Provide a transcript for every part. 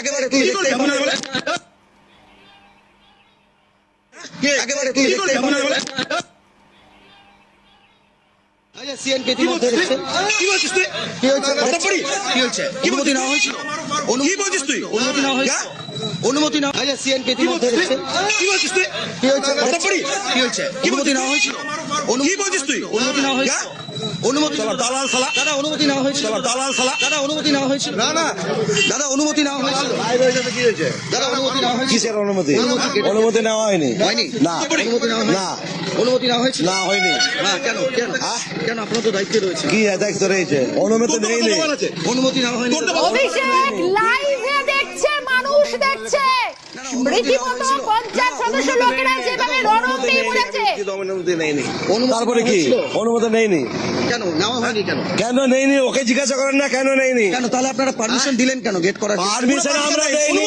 একেবারে কে একেবারে কি? অনুমতি আচ্ছা সিএনকে কি বলছিস তুই? অনুমতি? নেওয়া হয়েছিল অনুমতি নেওয়া হয়েছিল হ্যাঁ? অনুমতি দালাল দাদা অনুমতি নেওয়া হয়েছিল। দালাল দাদা অনুমতি নেওয়া হয়েছিল। না না। দাদা অনুমতি নেওয়া হয়েছিল। দাদা অনুমতি নেওয়া হয়েছিল। কিসের অনুমতি? অনুমতি নেওয়া হয়নি। হয়নি। না। অনুমতি নেওয়া হয়নি। না। অনুমতি নেওয়া হয়েছিল। না হয়নি। না কেন? কেন? হ্যাঁ? কেন আপনার তো দায়িত্বে রয়েছে কি দায়িত্ব রয়েছে? অনুমতি নেই অনুমতি নেওয়া হয়নি। অভিষেক লাইভে দেখছে মানুষ দেখছে। রীতিমতো সদস্য লোকেরা যেভাবে বলেছে তারপরে কি? অনুমতি নেইনি কেন? নেওয়া হয়নি কেন? কেন নেইনি ওকে জিজ্ঞাসা করেন না কেন নেইনি কেন? তাহলে আপনারা পারমিশন দিলেন কেন? গেট করার পারমিশন আমরা দেইনি।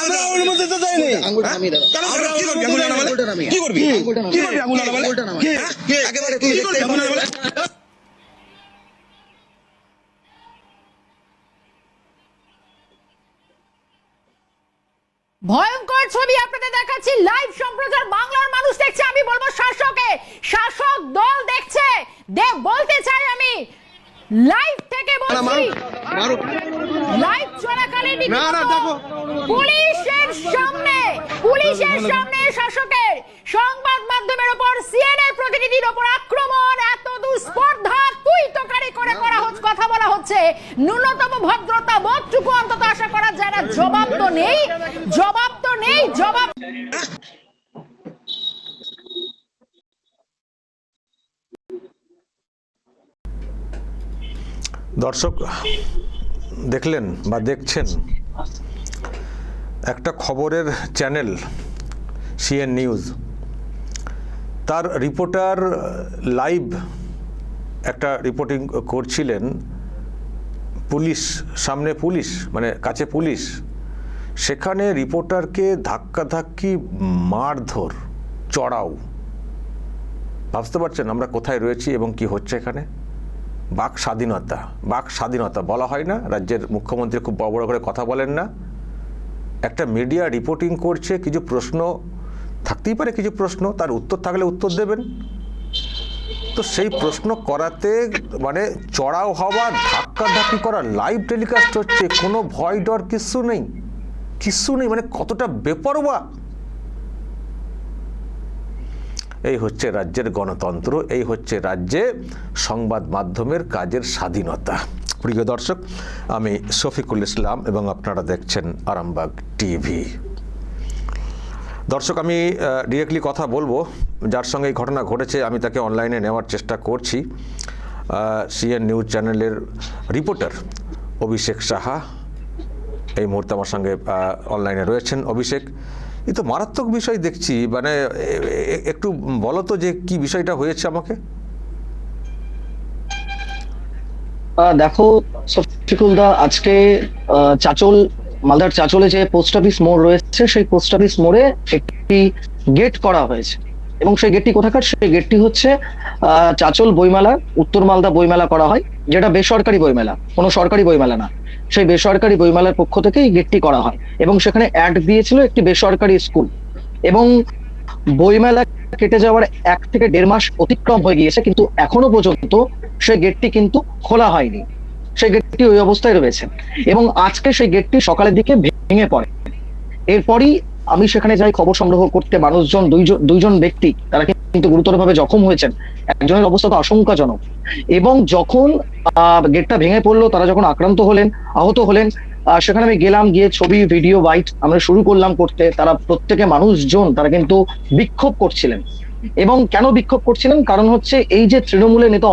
আমরা। অনুমতি তো দেইনি। আঙ্গুলটা নামিয়ে দাও। আমরা কি করবি? আঙুলটা নামিয়ে। কি করবি? কি। করবি? আঙুলটা নামিয়ে। হ্যাঁ? কে? একেবারে তুই কি করবি দেখতেই আঙুল ভয়ঙ্কর ছবি আপনাদের দেখাচ্ছি। লাইভ সম্প্রচার বাংলার মানুষ দেখছে আমি বলব শাসকে শাসক দল দেখছে। দে বলতে চাই আমি লাইভ থেকে বলছি। লাইভ চলাকালীন না, না, দেখো। পুলিশের সামনে পুলিশের সামনে শাসকের সংবাদ মাধ্যমের উপর সিএনএ প্রতিনিধির উপর আক্রমণ। এত দুস্পর্ধা তুই তোকারি করে করা হচ্ছে কথা বলা হচ্ছে। ন্যূনতম ভদ্রতা বোধটুকু অন্তত আশা করা যায় না জবাব তো নেই জবাব তো নেই জবাব দর্শক দেখলেন বা দেখছেন একটা খবরের চ্যানেল সিএন নিউজ। তার রিপোর্টার লাইভ একটা রিপোর্টিং করছিলেন পুলিশ, সামনে পুলিশ মানে কাছে পুলিশ। সেখানে রিপোর্টারকে ধাক্কাধাক্কি, মারধর, চড়াও। ভাবতে পারছেন আমরা কোথায় রয়েছি এবং কি হচ্ছে এখানে? বাক স্বাধীনতা বাক স্বাধীনতা বলা হয় না, রাজ্যের মুখ্যমন্ত্রী খুব বড় বড় করে কথা বলেন না। একটা মিডিয়া রিপোর্টিং করছে, কিছু প্রশ্ন, থাকতেই পারে কিছু প্রশ্ন, তার উত্তর থাকলে উত্তর দেবেন। তো সেই প্রশ্ন করাতে মানে চড়াও হওয়া, ধাক্কাধাক্কি করা লাইভ টেলিকাস্ট হচ্ছে, কোনো ভয় ডর কিচ্ছু নেই। কিচ্ছু নেই মানে কতটা বেপরোয়া। এই হচ্ছে রাজ্যের গণতন্ত্র, এই হচ্ছে রাজ্যে সংবাদ মাধ্যমের কাজের স্বাধীনতা। প্রিয় দর্শক, আমি শফিকুল ইসলাম এবং আপনারা দেখছেন আরামবাগ টিভি। দর্শক, আমি ডিরেক্টলি কথা বলব। যার সঙ্গে এই ঘটনা ঘটেছে, আমি তাকে অনলাইনে নেওয়ার চেষ্টা করছি। সিএন নিউজ চ্যানেলের রিপোর্টার অভিষেক সাহা এই মুহূর্তে আমার সঙ্গে অনলাইনে রয়েছেন। অভিষেক এ তো মারাত্মক বিষয় দেখছি। মানে একটু বলো তো যে কি বিষয়টা হয়েছে আমাকে? দেখো শফিকুল দা আজকে চাচল মালদার চাচলে যে পোস্ট অফিস মোড় রয়েছে। সেই পোস্ট অফিস মোড়ে একটি গেট করা হয়েছে এবং সেই গেটটি কোথাকার? সেই গেটটি হচ্ছে চাচল বইমেলা, উত্তর মালদা বইমেলা করা হয়, যেটা বেসরকারি বইমেলা, কোনো সরকারি বইমেলা না। সেই বেসরকারি বইমেলার পক্ষ থেকে এই গেটটি করা হয় এবং সেখানে অ্যাড দিয়েছিল একটি বেসরকারি স্কুল এবং বইমেলা কেটে যাওয়ার এক থেকে দেড় মাস অতিক্রম হয়ে গিয়েছে, কিন্তু এখনও পর্যন্ত সেই গেটটি কিন্তু খোলা হয়নি। সেই গেটটি ওই অবস্থায় রয়েছে। এবং আজকে সেই গেটটি সকালের দিকে ভেঙে পড়ে। এরপরই আমি সেখানে যাই, খবর সংগ্রহ করতে মানুষজন দুইজন দুইজন ব্যক্তি, তারা কিন্তু গুরুতরভাবে জখম হয়েছেন। একজনের অবস্থা তো আশঙ্কাজনক। এবং যখন গেটটা ভেঙে পড়ল, তারা যখন আক্রান্ত হলেন, আহত হলেন সেখানে আমি গেলাম, গিয়ে ছবি, ভিডিও, বাইট আমরা শুরু করলাম করতে। তারা প্রত্যেকে মানুষজন, তারা কিন্তু বিক্ষোভ করছিলেন। এবং কেন বিক্ষোভ করছিলেন? কারণ হচ্ছে এই যে তৃণমূলের নেতা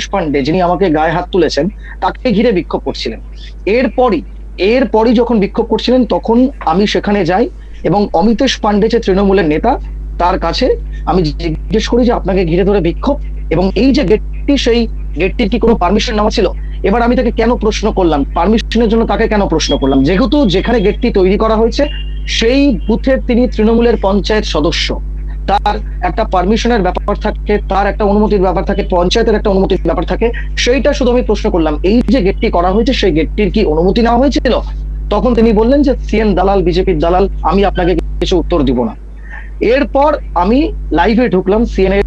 অমিতেশ পান্ডে যিনি আমাকে গায়ে হাত তুলেছেন, তাকে ঘিরে বিক্ষোভ করছিলেন। এরপরই এরপরই যখন বিক্ষোভ করছিলেন, তখন আমি সেখানে যাই এবং অমিতেশ পান্ডে যে তৃণমূলের নেতা, তার কাছে আমি জিজ্ঞেস করি যে, আপনাকে ঘিরে ধরে বিক্ষোভ? এবং এই যে গেটটি, সেই গেটটির কি কোনো পারমিশন নেওয়া ছিল? এবার আমি তাকে কেন প্রশ্ন করলাম? পারমিশনের জন্য তাকে কেন প্রশ্ন করলাম? যেহেতু যেখানে গেটটি তৈরি করা হয়েছে, সেই বুথের তিনি তৃণমূলের পঞ্চায়েত সদস্য। তার একটা পারমিশনের ব্যাপার থাকে, তার একটা অনুমতির ব্যাপার থাকে, পঞ্চায়েতের একটা অনুমতির ব্যাপার থাকে, সেইটা শুধু আমি প্রশ্ন করলাম। এই যে গেটটি করা হয়েছে, সেই গেটটির কি অনুমতি নেওয়া হয়েছিল? তখন তিনি বললেন যে, সিএন দালাল, বিজেপির দালাল, আমি আপনাকে কিছু উত্তর দিব না। এরপর আমি লাইভে ঢুকলাম সিএন এর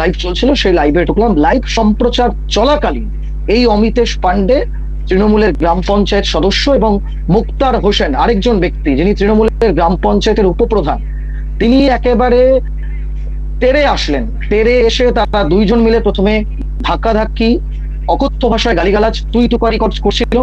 লাইভ চলছিল, সেই লাইভে ঢুকলাম। লাইভ সম্প্রচার চলাকালীন এই অমিতেশ পান্ডে তৃণমূলের গ্রাম পঞ্চায়েত সদস্য এবং মুক্তার হোসেন, আরেকজন ব্যক্তি যিনি তৃণমূলের গ্রাম পঞ্চায়েতের উপপ্রধান, তিনি একেবারে তেরে আসলেন। তেরে এসে তারা দুইজন মিলে প্রথমে ধাক্কাধাক্কি অকথ্য ভাষায় গালিগালাজ, তুই তুকারি কর- করছিল।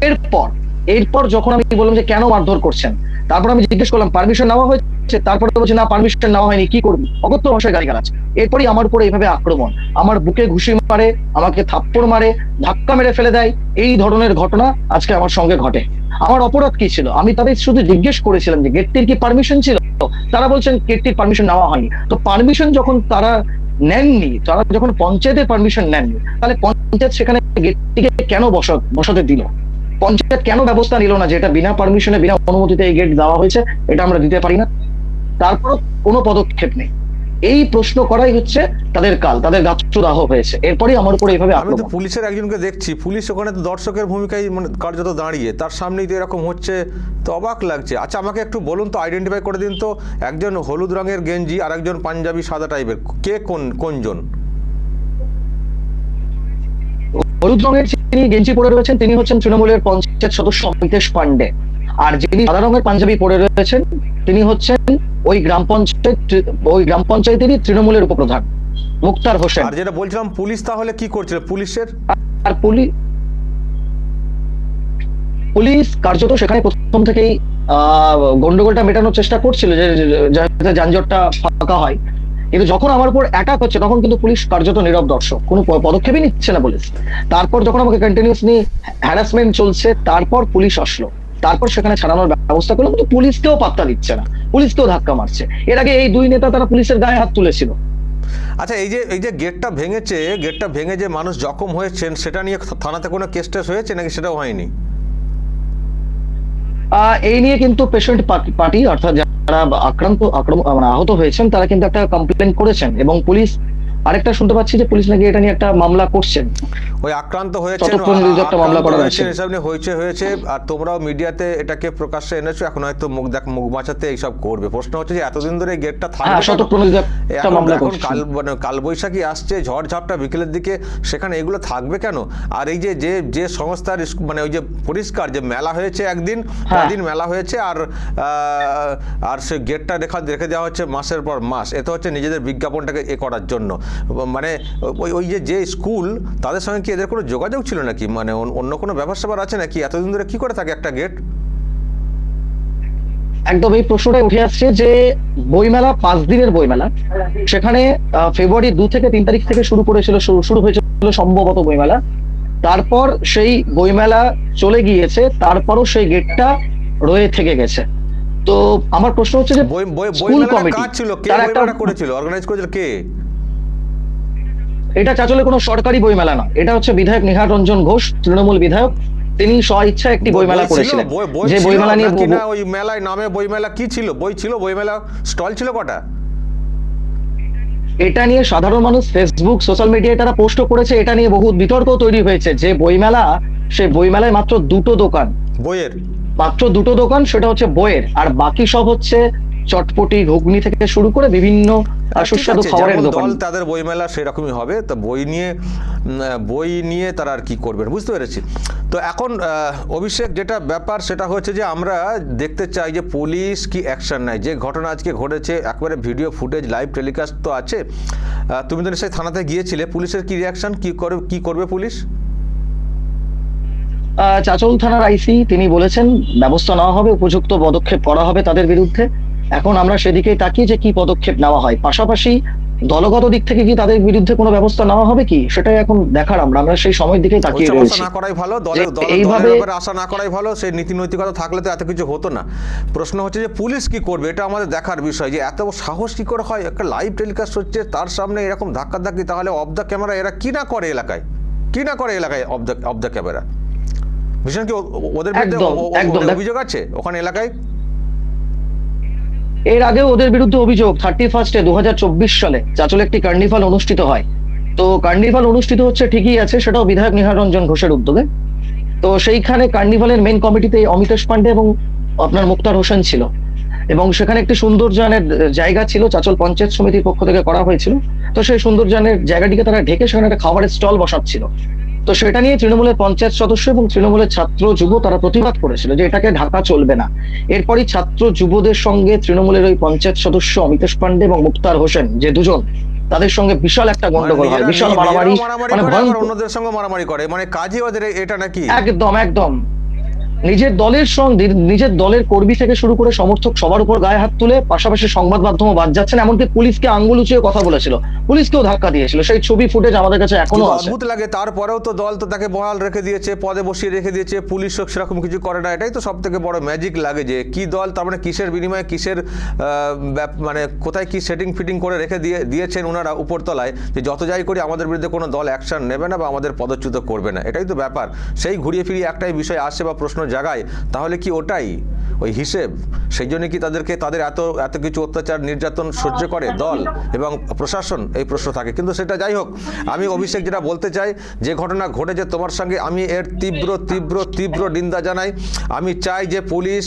এরপর এরপর যখন আমি বললাম যে কেন মারধর করছেন, তারপর আমি জিজ্ঞেস করলাম পারমিশন নেওয়া হয়েছে? তারপরে বলছে, না পারমিশন নেওয়া হয়নি, কি করবি? অকথ্য ভাষায় গালিগালাজ। এরপরই আমার উপরে এইভাবে আক্রমণ। আমার বুকে ঘুষি মারে, আমাকে থাপ্পড় মারে, ধাক্কা মেরে ফেলে দেয়। এই ধরনের ঘটনা আজকে আমার সঙ্গে ঘটে। আমার অপরাধ কি ছিল? আমি তাদের শুধু জিজ্ঞেস করেছিলাম যে, গেটটির কি পারমিশন ছিল? তারা বলছেন কেটির পারমিশন নেওয়া হয়নি। তো পারমিশন যখন তারা নেননি, তারা যখন পঞ্চায়েতের পারমিশন নেননি, তাহলে পঞ্চায়েত সেখানে গেটটিকে কেন বসা বসাতে দিল? পঞ্চায়েত কেন ব্যবস্থা নিল না যে এটা বিনা পারমিশনে বিনা অনুমতিতে এই গেট দেওয়া হয়েছে? এটা আমরা দিতে পারি না। তারপরও কোনো পদক্ষেপ নেই। এই প্রশ্ন করাই হচ্ছে তাদের কাল তাদের গাছদাহ হয়েছে। এরপরই আমার উপরে এইভাবে আমি তো পুলিশের একজনকে দেখছি পুলিশ ওখানে তো দর্শকের ভূমিকায় মানে কার্যত দাঁড়িয়ে তার সামনেই তো এরকম হচ্ছে তো অবাক লাগছে। আচ্ছা আমাকে একটু বলুন তো আইডেন্টিফাই করে দিন তো একজন হলুদ রঙের গেঞ্জি আর একজন পাঞ্জাবি সাদা টাইপের কে কোন কোনজন? হলুদ রঙের যিনি গেঞ্জি পরে রয়েছেন তিনি হচ্ছেন তৃণমূলের পঞ্চায়েত সদস্য অমিতেশ পান্ডে আর যিনি সাদা রঙের পাঞ্জাবি পরে রয়েছেন তিনি হচ্ছেন ওই গ্রাম পঞ্চায়েত ওই গ্রাম পঞ্চায়েতেরই তৃণমূলের উপপ্রধান মুক্তার হোসেন। আর যেটা বলছিলাম পুলিশ তাহলে কি করছিল? পুলিশের? আর পুলিশ পুলিশ কার্যত সেখানে প্রথম থেকেই আহ গন্ডগোলটা মেটানোর চেষ্টা করছিল যে যে- যাতে যানজটটা ফাঁকা হয়। কিন্তু যখন আমার উপর অ্যাটাক হচ্ছে তখন কিন্তু পুলিশ কার্যত নীরব দর্শক। কোনো পদক্ষেপই নিচ্ছে না পুলিশ। তারপর যখন আমাকে কন্টিনিউসলি হ্যারাসমেন্ট চলছে তারপর পুলিশ আসলো। তারপর সেখানে ছাড়ানোর ব্যবস্থা করল কিন্তু পুলিশকেও পাত্তা দিচ্ছে না। পুলিশকেও ধাক্কা মারছে। এর আগে এই দুই নেতা তারা পুলিশের গায়ে হাত তুলেছিল। আচ্ছা এই যে এই যে গেটটা ভেঙেছে গেটটা ভেঙে যে মানুষ জখম হয়েছেন সেটা নিয়ে থানাতে কোনো কেস টেস হয়েছে নাকি সেটাও হয়নি? এই নিয়ে কিন্তু পেশেন্ট পার্টি অর্থাৎ যারা আক্রান্ত আক্রমণ মানে আহত হয়েছেন তারা কিন্তু একটা কমপ্লেন করেছেন এবং পুলিশ আরেকটা শুনতে পাচ্ছি যে পুলিশ নাকি এটা নিয়ে একটা মামলা করছেন। ওই আক্রান্ত যদি একটা মামলা করা হয়েছে। এসব নিয়ে হয়েছে হয়েছে আর তোমরাও মিডিয়াতে এটাকে প্রকাশ্যে এনেছো এখন হয়তো মুখ দেখ মুখ বাঁচাতে এইসব করবে। প্রশ্ন হচ্ছে যে এতদিন ধরে গেটটা থাকবে হ্যাঁ কাল মানে কালবৈশাখী আসছে ঝড় ঝাপটা বিকেলের দিকে সেখানে এগুলো থাকবে কেন? আর এই যে যে যে সংস্থার মানে ওই যে পরিষ্কার যে মেলা হয়েছে একদিন হ্যাঁ। দিন মেলা হয়েছে আর আহ, আর সে গেটটা রেখা রেখে দেওয়া হচ্ছে মাসের পর মাস। এতে হচ্ছে নিজেদের বিজ্ঞাপনটাকে এ করার জন্য। মানে ওই ওই যে যে স্কুল তাদের সঙ্গে কি এদের কোনো যোগাযোগ ছিল নাকি? মানে অন্য- কোনো ব্যাপার স্যাপার আছে নাকি? এতদিন ধরে কি করে থাকে একটা গেট একদম এই প্রশ্নটাই উঠে আসছে যে বইমেলা পাঁচ দিনের বইমেলা। সেখানে ফেব্রুয়ারি দু থেকে তিন তারিখ থেকে শুরু করেছিল শুরু হয়েছিল সম্ভবত বইমেলা। তারপর সেই বইমেলা চলে গিয়েছে তারপরও সেই গেটটা রয়ে থেকে গেছে। তো আমার প্রশ্ন হচ্ছে যে বই বই স্কুল কমিটি ছিল? কে তারা একটা করেছিল? অর্গানাইজ করেছিল কে? এটা চাচলে কোনো সরকারি বইমেলা না। এটা হচ্ছে বিধায়ক নিহার রঞ্জন ঘোষ তৃণমূল বিধায়ক। তিনি স্ব ইচ্ছা একটি বইমেলা বই ছিল? করেছিলেন। যে বইমেলা নিয়ে ওই মেলায় নামে বইমেলা কি ছিল? বই ছিল বইমেলা স্টল ছিল কটা? এটা নিয়ে সাধারণ মানুষ ফেসবুক সোশ্যাল মিডিয়ায় তারা পোস্ট করেছে। এটা নিয়ে বহু বিতর্ক তৈরি হয়েছে যে বইমেলা সে বইমেলায় মাত্র দুটো দোকান। বইয়ের? মাত্র দুটো দোকান সেটা হচ্ছে বইয়ের। আর বাকি সব হচ্ছে চটপটি ঘুগনি থেকে শুরু করে বিভিন্ন সুস্বাদু খাবারের দোকান। তাদের বইমেলা সেরকমই হবে। তো বই নিয়ে বই নিয়ে তারা আর কি করবেন বুঝতে পেরেছি। তো এখন অভিষেক যেটা ব্যাপার সেটা হচ্ছে যে আমরা দেখতে চাই যে পুলিশ কি অ্যাকশন নেয়। যে ঘটনা আজকে ঘটেছে একবারে ভিডিও ফুটেজ লাইভ টেলিকাস্ট তো আছে। তুমি তো নিশ্চয়ই থানাতে গিয়েছিলে পুলিশের কি রিয়াকশন কি করবে কি করবে পুলিশ? চাচল থানার আইসি তিনি বলেছেন ব্যবস্থা নেওয়া হবে উপযুক্ত পদক্ষেপ করা হবে তাদের বিরুদ্ধে। এখন আমরা সেদিকেই তাকিয়ে যে কি পদক্ষেপ নেওয়া হয়। পাশাপাশি দলগত দিক থেকে কি তাদের বিরুদ্ধে কোনো ব্যবস্থা নেওয়া হবে কি? সেটাই এখন দেখার আমরা। আমরা সেই সময়ের দিকেই তাকিয়ে রয়েছি। না করাই ভালো দলের এইভাবে- আশা না করাই ভালো সেই নীতি নৈতিকতা থাকলে তো এত কিছু হতো না। প্রশ্ন হচ্ছে যে পুলিশ কি করবে? এটা আমাদের দেখার বিষয় যে এত সাহস কি করে হয়? একটা লাইভ টেলিকাস্ট হচ্ছে তার সামনে এরকম ধাক্কা ধাক্কি তাহলে অফ দ্য ক্যামেরা এরা কি না করে এলাকায়? কি না করে এলাকায় off the off the camera ভীষণ কি ওদের বিরুদ্ধে অভিযোগ আছে? ওখানে এলাকায়? এর আগেও ওদের বিরুদ্ধে অভিযোগ থার্টি ফার্স্টে দু সালে চাচলে একটি কার্নিভাল অনুষ্ঠিত হয়। তো কার্নিভাল অনুষ্ঠিত হচ্ছে ঠিকই আছে, সেটাও বিধায়ক নিহার রঞ্জন ঘোষের উদ্যোগে। তো সেইখানে কার্নিভালের মেন কমিটিতে অমিতেশ পান্ডে এবং আপনার মুক্তার হোসেন ছিল। এবং সেখানে একটি সৌন্দর্যানের জায়গা ছিল, চাচল পঞ্চায়েত সমিতির পক্ষ থেকে করা হয়েছিল। তো সেই সৌন্দর্যানের জায়গাটিকে তারা ঢেকে সেখানে একটা খাবারের স্টল বসাচ্ছিল। তো সেটা নিয়ে তৃণমূলের পঞ্চায়েত সদস্য এবং তৃণমূলের ছাত্র যুব তারা প্রতিবাদ করেছিল যে এটাকে ঢাকা চলবে না। এরপরই ছাত্র যুবদের সঙ্গে তৃণমূলের ওই পঞ্চায়েত সদস্য অমিতেশ পান্ডে এবং মুক্তার হোসেন যে দুজন তাদের সঙ্গে বিশাল একটা গন্ডগোল হয় বিশাল মারামারি মানে অন্যদের সঙ্গে মারামারি করে মানে কাজই ওদের এটা নাকি? একদম একদম। নিজের দলের সঙ্গে নিজের দলের কর্মী থেকে শুরু করে সমর্থক সবার উপর গায়ে হাত তুলে পাশাপাশি সংবাদ মাধ্যমও বাদ যাচ্ছেন এমনকি পুলিশকে আঙ্গুল উঁচিয়ে কথা বলেছিল। পুলিশকেও ধাক্কা দিয়েছিল। সেই ছবি ফুটেজ আমাদের কাছে এখনও আছে। অদ্ভুত লাগে তারপরেও তো দল তো তাকে বহাল রেখে দিয়েছে পদে বসিয়ে রেখে দিয়েছে পুলিশ পুলিশও সেরকম কিছু করে না এটাই তো সব থেকে বড় ম্যাজিক লাগে যে কি দল তার মানে কিসের বিনিময়ে কিসের মানে কোথায় কি সেটিং ফিটিং করে রেখে দিয়ে দিয়েছেন ওনারা উপরতলায় যে যত যাই করি আমাদের বিরুদ্ধে কোনো দল অ্যাকশন নেবে না বা আমাদের পদচ্যুত করবে না এটাই তো ব্যাপার। সেই ঘুরিয়ে ফিরিয়ে একটাই বিষয় আসে বা প্রশ্ন জাগায় তাহলে কি ওটাই? ওই হিসেব? সেই জন্য কি তাদেরকে তাদের এত এত কিছু অত্যাচার নির্যাতন সহ্য করে দল এবং প্রশাসন? এই প্রশ্ন থাকে। কিন্তু সেটা যাই হোক আমি অভিষেক যেটা বলতে চাই যে ঘটনা ঘটেছে তোমার সঙ্গে আমি এর তীব্র তীব্র তীব্র নিন্দা জানাই। আমি চাই যে পুলিশ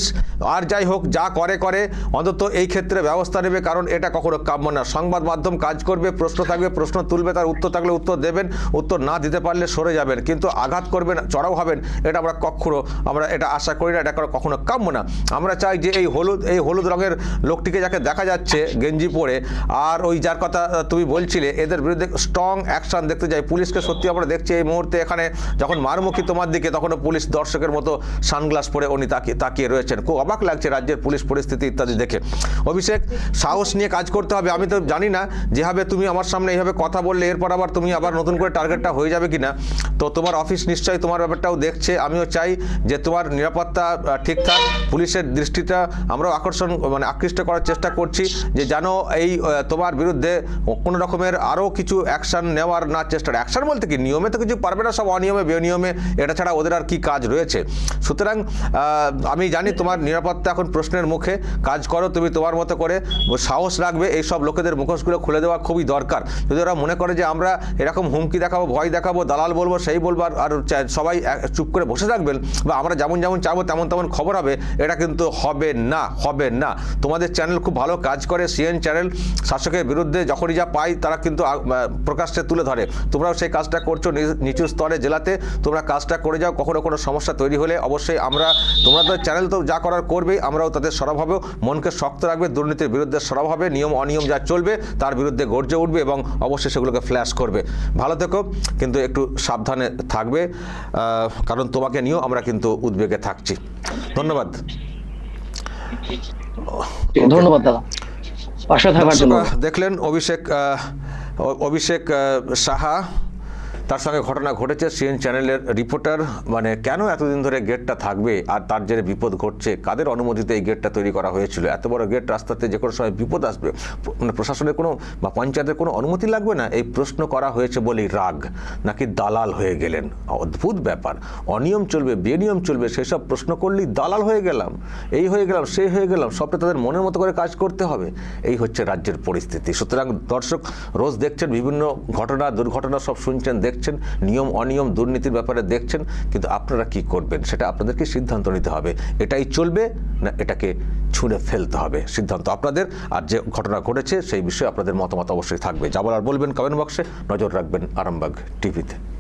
আর যাই হোক যা করে করে অন্তত এই ক্ষেত্রে ব্যবস্থা নেবে কারণ এটা কখনো কাম্য না। সংবাদ মাধ্যম কাজ করবে প্রশ্ন থাকবে প্রশ্ন তুলবে তার উত্তর থাকলে উত্তর দেবেন উত্তর না দিতে পারলে সরে যাবেন কিন্তু আঘাত করবেন চড়াও হবেন এটা আমরা কখনো আমরা এটা আশা করি না, এটা করা কখনো কাম্য না। আমরা চাই যে এই হলুদ এই হলুদ রঙের লোকটিকে যাকে দেখা যাচ্ছে গেঞ্জি পরে, আর ওই যার কথা তুমি বলছিলে, এদের বিরুদ্ধে স্ট্রং অ্যাকশন দেখতে চাই। পুলিশকে সত্যি আমরা দেখছি এই মুহূর্তে এখানে, যখন মারমুখী তোমার দিকে, তখনও পুলিশ দর্শকের মতো সানগ্লাস পরে উনি তাকিয়ে তাকিয়ে রয়েছেন। খুব অবাক লাগছে রাজ্যের পুলিশ পরিস্থিতি ইত্যাদি দেখে। অভিষেক, সাহস নিয়ে কাজ করতে হবে, আমি তো জানি না যেভাবে তুমি আমার সামনে এইভাবে কথা বললে, এরপর আবার তুমি আবার নতুন করে টার্গেটটা হয়ে যাবে কিনা। তো তোমার অফিস নিশ্চয়ই তোমার ব্যাপারটাও দেখছে। আমিও চাই যে তোমার নিরাপত্তা ঠিকঠাক পুলিশের দৃষ্টিটা আমরাও আকর্ষণ মানে আকৃষ্ট করার চেষ্টা করছি যে যেন এই তোমার বিরুদ্ধে কোনো রকমের আরও কিছু অ্যাকশন নেওয়ার না চেষ্টা অ্যাকশন বলতে কি? নিয়মে তো কিছু পারবে না, সব অনিয়মে, বেনিয়মে, এটা ছাড়া ওদের আর কি কাজ রয়েছে? সুতরাং আমি জানি তোমার নিরাপত্তা এখন প্রশ্নের মুখে, কাজ করো তুমি তোমার মতো করে, সাহস রাখবে, এই সব লোকেদের মুখোশগুলো খুলে দেওয়া খুবই দরকার। যদি ওরা মনে করে যে আমরা এরকম হুমকি দেখাবো, ভয় দেখাবো, দালাল বলব, সেই বলব আর- আর সবাই চুপ করে বসে থাকবেন বা আমরা যেমন যেমন চাবো, তেমন তেমন খবর হবে, এটা কিন্তু হবে না হবে না। তোমাদের চ্যানেল খুব ভালো কাজ করে সিএন চ্যানেল শাসকের বিরুদ্ধে যখনই যা পাই তারা কিন্তু প্রকাশ্যে তুলে ধরে। তোমরাও সেই কাজটা করছ নিচু স্তরে, জেলাতে। তোমরা কাজটা করে যাও, কখনো কোনো সমস্যা তৈরি হলে অবশ্যই আমরা, তোমরা তো চ্যানেল তো যা করার করবেই আমরাও তাদের সরব হবে। মনকে শক্ত রাখবে, দুর্নীতির বিরুদ্ধে সরব হবে, নিয়ম অনিয়ম যা চলবে, তার বিরুদ্ধে গর্জে উঠবে এবং অবশ্যই সেগুলোকে ফ্ল্যাশ করবে। ভালো থেকো, কিন্তু একটু সাবধানে থাকবে কারণ তোমাকে নিয়েও আমরা কিন্তু উদ্বেগে থাকছি। ধন্যবাদ। ধন্যবাদ দাদা। পাশে থাকার জন্য। দেখলেন অভিষেক আহ, অভিষেক সাহা। তার সঙ্গে ঘটনা ঘটেছে, সিএন চ্যানেলের রিপোর্টার। মানে কেন এতদিন ধরে গেটটা থাকবে আর তার জেরে বিপদ ঘটছে, কাদের অনুমতিতে এই গেটটা তৈরি করা হয়েছিল? এত বড় গেট রাস্তাতে যে কোনো সময় বিপদ আসবে মানে প্রশাসনের কোনো বা পঞ্চায়েতের কোনো অনুমতি লাগবে না? এই প্রশ্ন করা হয়েছে বলেই রাগ, নাকি দালাল হয়ে গেলেন? অদ্ভুত ব্যাপার। অনিয়ম চলবে, বেনিয়ম চলবে, সেসব প্রশ্ন করলেই দালাল হয়ে গেলাম। এই হয়ে গেলাম সেই হয়ে গেলাম, সবটা তাদের মনের মতো করে কাজ করতে হবে। এই হচ্ছে রাজ্যের পরিস্থিতি। সুতরাং দর্শক, রোজ দেখছেন বিভিন্ন ঘটনা, দুর্ঘটনা, সব শুনছেন দেখছেন, নিয়ম, অনিয়ম, দুর্নীতির ব্যাপারে দেখছেন, কিন্তু আপনারা কি করবেন? সেটা আপনাদেরকে সিদ্ধান্ত নিতে হবে। এটাই চলবে না এটাকে ছুঁড়ে ফেলতে হবে? সিদ্ধান্ত আপনাদের, আর যে ঘটনা ঘটেছে সেই বিষয়ে আপনাদের মতামত অবশ্যই থাকবে। যা বলার বলবেন কমেন্ট বক্সে নজর রাখবেন আরামবাগ টিভিতে।